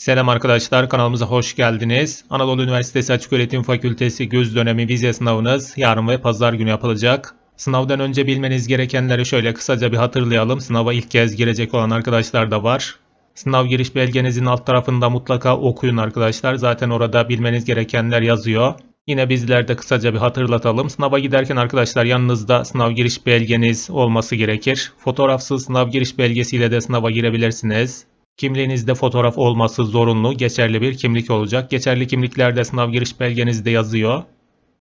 Selam arkadaşlar kanalımıza hoş geldiniz. Anadolu Üniversitesi Açıköğretim Fakültesi göz dönemi vize sınavınız yarın ve pazar günü yapılacak. Sınavdan önce bilmeniz gerekenleri şöyle kısaca bir hatırlayalım. Sınava ilk kez girecek olan arkadaşlar da var. Sınav giriş belgenizin alt tarafında mutlaka okuyun arkadaşlar. Zaten orada bilmeniz gerekenler yazıyor. Yine bizler de kısaca bir hatırlatalım. Sınava giderken arkadaşlar yanınızda sınav giriş belgeniz olması gerekir. Fotoğrafsız sınav giriş belgesiyle de sınava girebilirsiniz. Kimliğinizde fotoğraf olması zorunlu, geçerli bir kimlik olacak. Geçerli kimliklerde sınav giriş belgenizde yazıyor.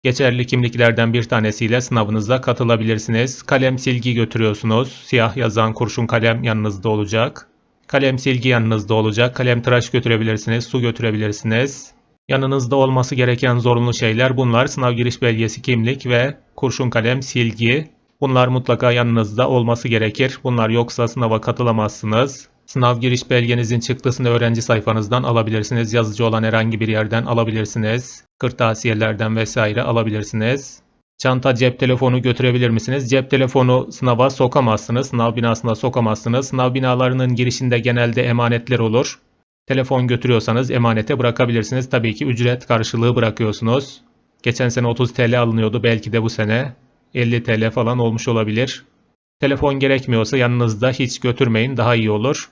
Geçerli kimliklerden bir tanesiyle sınavınıza katılabilirsiniz. Kalem silgi götürüyorsunuz. Siyah yazan kurşun kalem yanınızda olacak. Kalem silgi yanınızda olacak. Kalem tıraş götürebilirsiniz. Su götürebilirsiniz. Yanınızda olması gereken zorunlu şeyler bunlar. Sınav giriş belgesi, kimlik ve kurşun kalem silgi. Bunlar mutlaka yanınızda olması gerekir. Bunlar yoksa sınava katılamazsınız. Sınav giriş belgenizin çıktısını öğrenci sayfanızdan alabilirsiniz. Yazıcı olan herhangi bir yerden alabilirsiniz. Kırtasiyelerden vesaire alabilirsiniz. Çanta cep telefonu götürebilir misiniz? Cep telefonu sınava sokamazsınız. Sınav binasına sokamazsınız. Sınav binalarının girişinde genelde emanetler olur. Telefon götürüyorsanız emanete bırakabilirsiniz. Tabii ki ücret karşılığı bırakıyorsunuz. Geçen sene 30 TL alınıyordu. Belki de bu sene 50 TL falan olmuş olabilir. Telefon gerekmiyorsa yanınızda hiç götürmeyin daha iyi olur.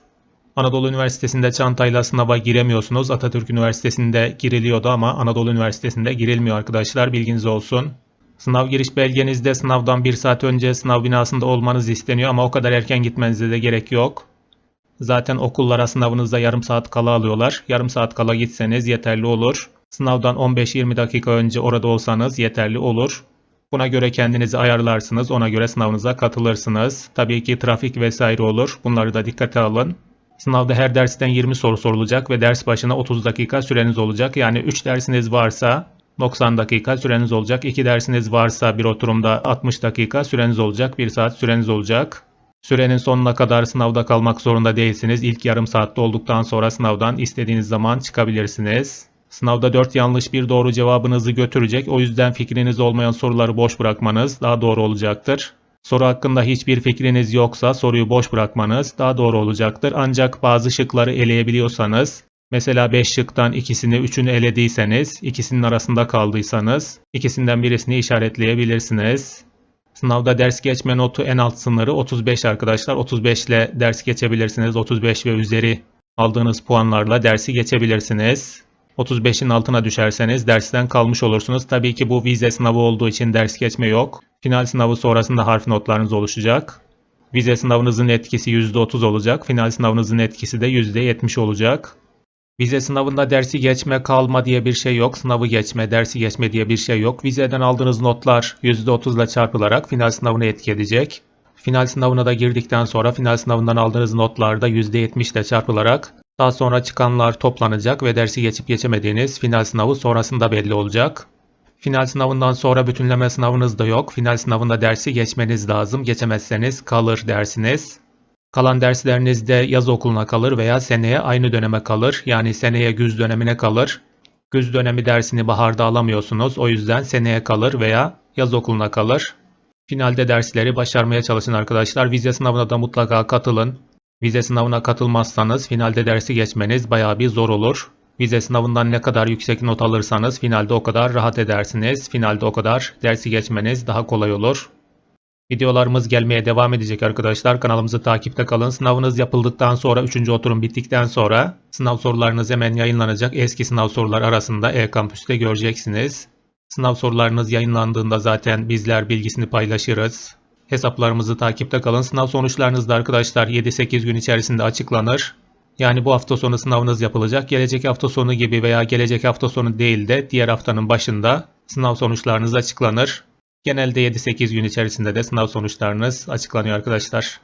Anadolu Üniversitesi'nde çantayla sınava giremiyorsunuz. Atatürk Üniversitesi'nde giriliyordu ama Anadolu Üniversitesi'nde girilmiyor arkadaşlar bilginiz olsun. Sınav giriş belgenizde sınavdan bir saat önce sınav binasında olmanız isteniyor ama o kadar erken gitmenize de gerek yok. Zaten okullara sınavınızda yarım saat kala alıyorlar. Yarım saat kala gitseniz yeterli olur. Sınavdan 15-20 dakika önce orada olsanız yeterli olur. Buna göre kendinizi ayarlarsınız. Ona göre sınavınıza katılırsınız. Tabii ki trafik vesaire olur. Bunları da dikkate alın. Sınavda her dersten 20 soru sorulacak ve ders başına 30 dakika süreniz olacak. Yani 3 dersiniz varsa 90 dakika süreniz olacak. 2 dersiniz varsa bir oturumda 60 dakika süreniz olacak. 1 saat süreniz olacak. Sürenin sonuna kadar sınavda kalmak zorunda değilsiniz. İlk yarım saatte olduktan sonra sınavdan istediğiniz zaman çıkabilirsiniz. Sınavda 4 yanlış bir doğru cevabınızı götürecek. O yüzden fikriniz olmayan soruları boş bırakmanız daha doğru olacaktır. Soru hakkında hiçbir fikriniz yoksa soruyu boş bırakmanız daha doğru olacaktır. Ancak bazı şıkları eleyebiliyorsanız, mesela 5 şıktan ikisini, üçünü elediyseniz, ikisinin arasında kaldıysanız, ikisinden birisini işaretleyebilirsiniz. Sınavda ders geçme notu en alt sınırı 35 arkadaşlar. 35 ile ders geçebilirsiniz. 35 ve üzeri aldığınız puanlarla dersi geçebilirsiniz. 35'in altına düşerseniz dersten kalmış olursunuz. Tabii ki bu vize sınavı olduğu için ders geçme yok. Final sınavı sonrasında harf notlarınız oluşacak. Vize sınavınızın etkisi %30 olacak. Final sınavınızın etkisi de %70 olacak. Vize sınavında dersi geçme kalma diye bir şey yok. Sınavı geçme, dersi geçme diye bir şey yok. Vizeden aldığınız notlar %30 ile çarpılarak final sınavını etki edecek. Final sınavına da girdikten sonra final sınavından aldığınız notlar da %70 ile çarpılarak daha sonra çıkanlar toplanacak ve dersi geçip geçemediğiniz final sınavı sonrasında belli olacak. Final sınavından sonra bütünleme sınavınız da yok. Final sınavında dersi geçmeniz lazım. Geçemezseniz kalır dersiniz. Kalan derslerinizde yaz okuluna kalır veya seneye aynı döneme kalır. Yani seneye güz dönemine kalır. Güz dönemi dersini baharda alamıyorsunuz. O yüzden seneye kalır veya yaz okuluna kalır. Finalde dersleri başarmaya çalışın arkadaşlar. Vize sınavına da mutlaka katılın. Vize sınavına katılmazsanız finalde dersi geçmeniz bayağı bir zor olur. Vize sınavından ne kadar yüksek not alırsanız finalde o kadar rahat edersiniz. Finalde o kadar dersi geçmeniz daha kolay olur. Videolarımız gelmeye devam edecek arkadaşlar. Kanalımızı takipte kalın. Sınavınız yapıldıktan sonra 3. oturum bittikten sonra sınav sorularınız hemen yayınlanacak. Eski sınav sorular arasında e-kampüste göreceksiniz. Sınav sorularınız yayınlandığında zaten bizler bilgisini paylaşırız. Hesaplarımızı takipte kalın. Sınav sonuçlarınız da arkadaşlar 7-8 gün içerisinde açıklanır. Yani bu hafta sonu sınavınız yapılacak. Gelecek hafta sonu gibi veya gelecek hafta sonu değil de diğer haftanın başında sınav sonuçlarınız açıklanır. Genelde 7-8 gün içerisinde de sınav sonuçlarınız açıklanıyor arkadaşlar.